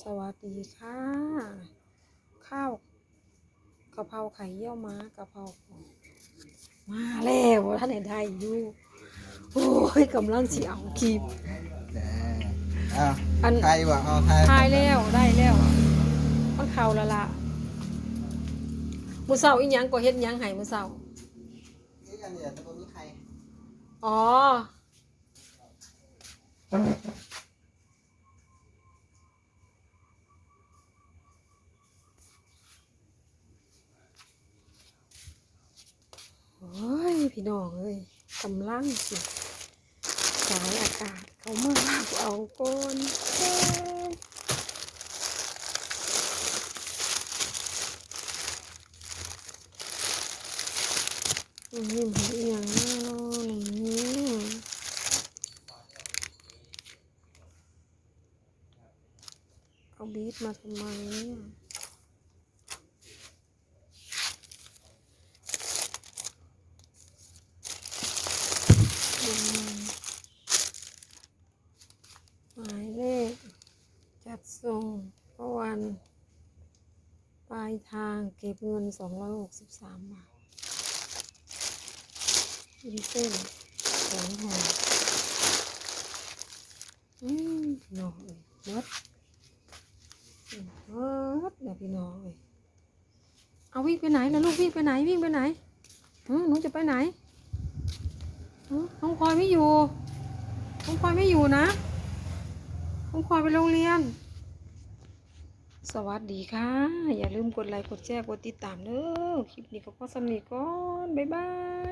สวัสดีค่ะ ข้าวกะเพราไข่เยี่ยวม้ากะเพรามาแล้วท่านไหนได้อยู่โอ้ยกำลังสิเอาคลิปแหน่อ้าวอันไทยว่ะเอาไทยทายแล้วได้แล้วมันเข่าและละมือเศร้าอีหยังก็เฮ็ดหยังให้มือเศร้านี่กันเนี่ยแต่บ่มีใครอ๋อ โอ้ย พี่น้องเอ้ยกำลังสิสายอากาศเขามาเอาก้นเอ้ยนี่มันเอีหยังเนาะนี่เอาบีทมาทำไมเนี่ยอืมหมายเลขจัด ส่งเมื่อวัน ปลายทางเก็บเงิน 263 บาทอินเส้นสองห่ออืมพี่น้องเอ้ยมดอืมมดเดี๋ยวพี่น้องเอ้ยเอาวิ่งไปไหนนะลูกวิ่งไปไหนวิ่งไปไหนหนูจะไปไหนน้องพลอยไม่อยู่น้องพลอยไม่อยู่นะน้องพลอยไปโรงเรียน สวัสดีค่ะ อย่าลืมกดไลค์ กดแชร์ กดติดตามเด้อ คลิปนี้ก็พอสำนีก่อน บ๊ายบาย